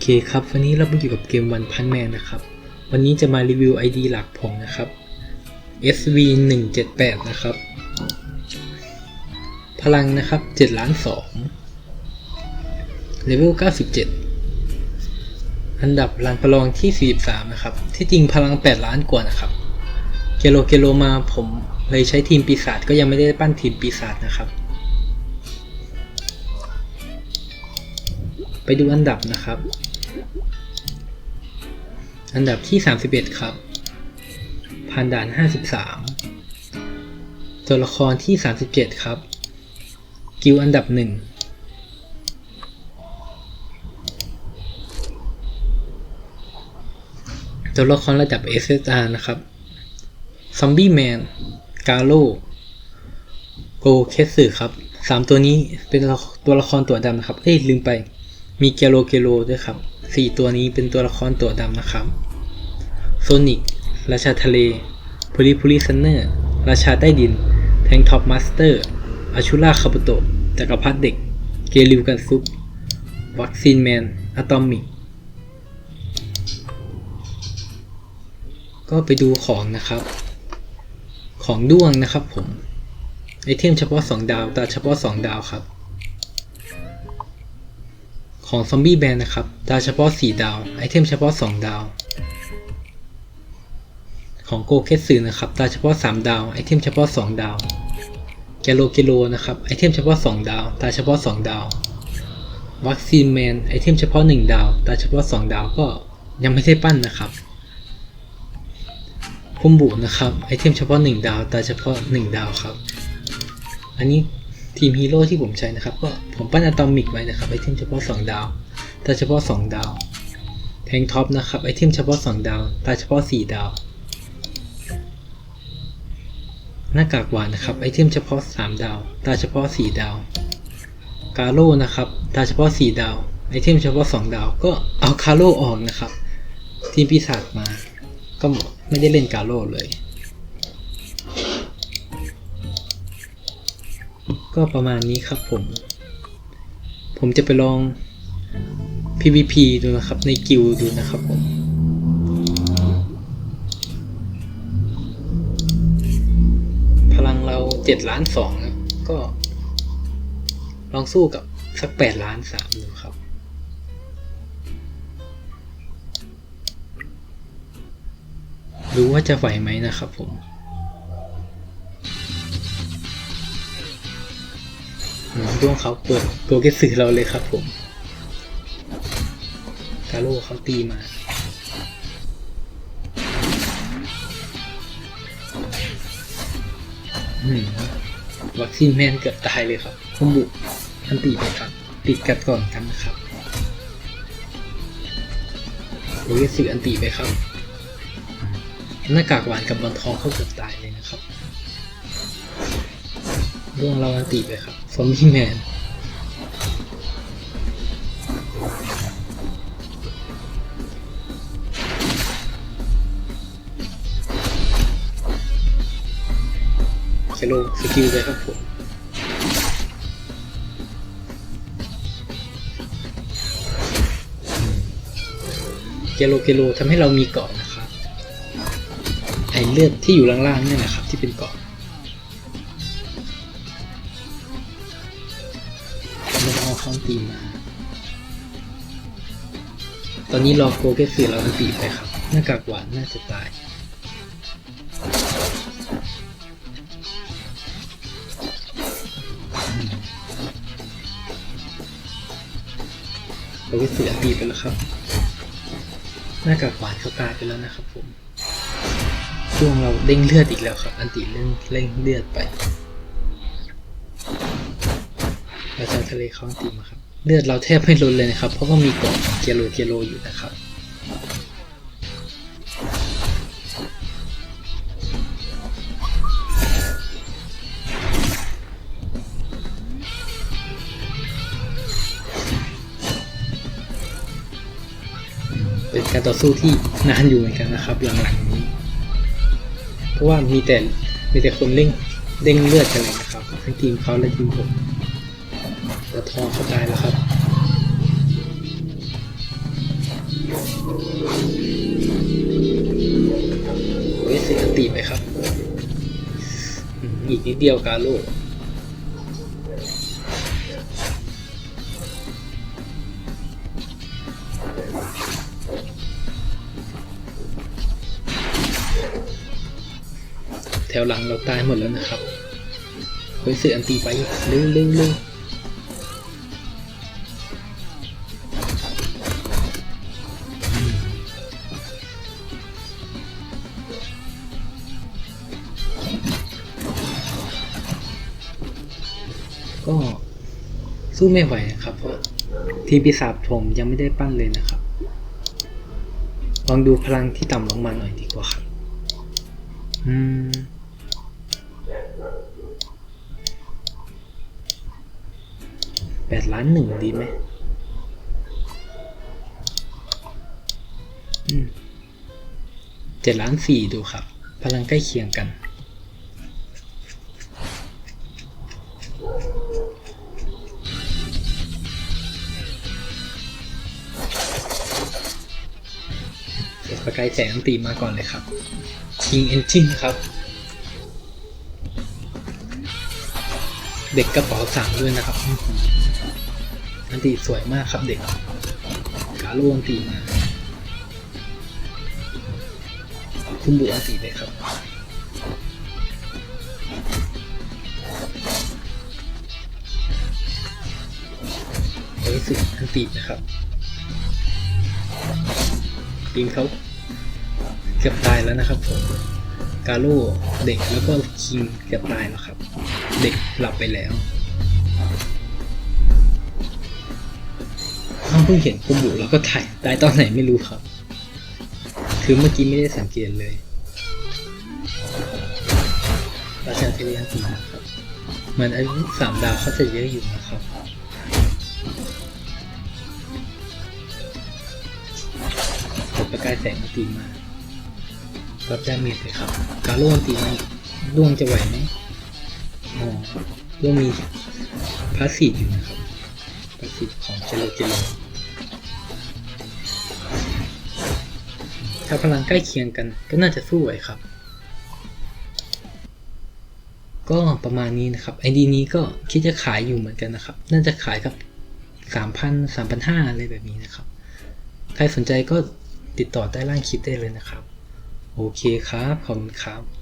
เคครับ วันนี้เรามาอยู่กับเกมวันพันแมนนะครับ วันนี้จะมารีวิว ID หลักผมนะครับ SV 1 7 8นะครับ พลังนะครับ7ล้าน2เลเวล97 อันดับรันประลองที่ 43 นะครับ ที่จริงพลัง 8 ล้านกว่านะครับ เกโลเกโลมาผมเลยใช้ทีมปีศาจก็ยังไม่ได้ปั้นทีมปีศาจนะครับไปดูอันดับนะครับ อันดับที่ 31 ครับผ่านด่าน 53 ตัวละครที่ 37 ครับ กิลอันดับ 1 ตัวละครระดับ SSR นะครับซอมบี้แมน กาโลโกเคสึครับสามตัวนี้เป็นตัวละครตัวดำนะครับ เอ้ยลืมไป มีเกโลเกโลด้วยครับ สี่ตัวนี้เป็นตัวละครตัวดำนะครับโซนิกราชาทะเลพลิพลิซันเนอร์ ราชาใต้ดิน แทงท็อปมาสเตอร์อาชูล่าคาบุโตะจักรพรรดิเด็ก เกลิวกันซุปวัคซีนแมนอะตอมิก ก็ไปดูของนะครับ ของด้วงนะครับผม ไอเทมเฉพาะ 2 ดาวตาเฉพาะ 2 ดาวครับ ของซอมบี้แบนนะครับตาเฉพาะ 4 ดาว ไอเทมเฉพาะ 2 ดาว ของโกเคสึนะครับตาเฉพาะ 3 ดาว ไอเทมเฉพาะ 2 ดาวแกโลเกโลนะครับ ไอเทมเฉพาะ 2 ดาวตาเฉพาะ 2 ดาว วัคซีนแมน ไอเทมเฉพาะ 1 ดาวตาเฉพาะ 2 ดาวก็ยังไม่ได้ปั้นนะครับคุมบุนะครับ ไอเทมเฉพาะ 1 ดาวตาเฉพาะ 1 ดาวครับ อันนี้ ทีมฮีโร่ที่ผมใช้นะครับ ก็ผมปั้นอะตอมิกไว้นะครับไอเทมเฉพาะ 2 ดาวตาเฉพาะ 2 ดาว แทงท็อปนะครับไอเทมเฉพาะ 2 ดาวตาเฉพาะ 4 ดาว หน้ากากหวานนะครับไอเทมเฉพาะ 3 ดาว ตาเฉพาะ 4 ดาว กาโร่นะครับตาเฉพาะ 4 ดาวไอเทมเฉพาะ 2 ดาว ก็เอาคาโร่ออกนะครับ ทีมปีศาจมา ก็ไม่ได้เล่นกาโร่เลย ก็ประมาณนี้ครับผม ผมจะไปลอง PVP ดูนะครับในกิลดูนะครับผมพลังเราเจ็ดล้านสองนะก็ ลองสู้กับสักแปดล้านสามดูครับรู้ว่าจะไหวไหมนะครับผม ด้วงเขาเปิดโปรเกรสสื่อเราเลยครับผมกาโร่เขาตีมาอืมวัคซีนแมนเกือบตายเลยครับคุมบุอันตีไปครับ ติดกัดก่อนกันนะครับโปรเกสสื่ออันตีไปครับ หน้ากากหวานกับบอลทองเขาเกือบตายเลยนะครับดวงเราอันติไปครับ อมบี้แมนเคโลสกิลเลยครับผมเกโลเกโลทำให้เรามีเกาะนะครับไอเลือดที่อยู่ล่างๆนี่ยนะครับที่เป็นเกาะ เราเอาข้องตีมา ตอนนี้รอโกเกสือเราอันตีไปครับ หน้ากากหวานน่าจะตาย โกเกสือตีไปแล้วครับ หน้ากากหวานเขาตายไปแล้วนะครับผมช่วงเราเด้งเลือดอีกแล้วครับ อันติเร่งเร่งเลือดไป ราชาทะเลเขาอันติมาครับเลือดเราแทบไม่ลดเลยนะครับ เพราะว่ามีเกาะเกโลเกโลอยู่นะครับเป็นการต่อสู้ที่นานอยู่เหมือนกันนะครับหลังๆนี้ เพราะว่ามีแต่มีแต่คนเร่งเด้งเลือดกันเลยนะครับทั้งทีมเขาและทีมผม แต่ทองเขาตายแล้วครับโอ้ยเสียตีไปครับ อีกนิดเดียวกาโลแถวหลังเราตายหมดแล้วนะครับเฮ้ยเสียอันตีไปเร็วเร็วเร็ว สู้ไม่ไหวนะครับ เพราะทีปีศาจผมยังไม่ได้ปั้นเลยนะครับ ลองดูพลังที่ต่ำลงมาหน่อยดีกว่าครับ อืมแปดล้านหนึ่งดีไหมเจ็ดล้านสี่ดูครับ พลังใกล้เคียงกัน กายแสงตีมาก่อนเลยครับ King Engine ครับ เด็กกระเป๋าสามด้วยนะครับอันตีสวยมากครับเด็กกาโลอันตีมาคุณบุอันตีเลยครับเฮ้ยสึกอันตีนะครับทีมเขา กือบตายแล้วนะครับผมกาโลเด็กแล้วก็คิงเกือบตายแล้วครับ เด็กหลับไปแล้วอ้าเพิ่งเห็นกุมบุแล้วก็ตายตายตอนไหนไม่รู้ครับ คือเมื่อกี้ไม่ได้สังเกตเลยราชาเทเลียนตีนะครับเหมือนอายุสามดาวเขาจะเยอะอยู่นะครับผมประกายแสงมาตีมา รับดาเมจเลยครับการล่วงตีมาล่วงจะไหวไหมอ๋อล่วงมีพาสซีฟอยู่นะครับพาสซีฟของเจโรเจโรถ้าพลังใกล้เคียงกันก็น่าจะสู้ไหวครับ ก็ประมาณนี้นะครับไอดีนี้ก็คิดจะขายอยู่เหมือนกันนะครับ น่าจะขายกับสามพันสามพันห้าอะไรแบบนี้นะครับ ใครสนใจก็ติดต่อใต้ล่างคลิปได้เลยนะครับ โอเคครับ ขอบคุณครับ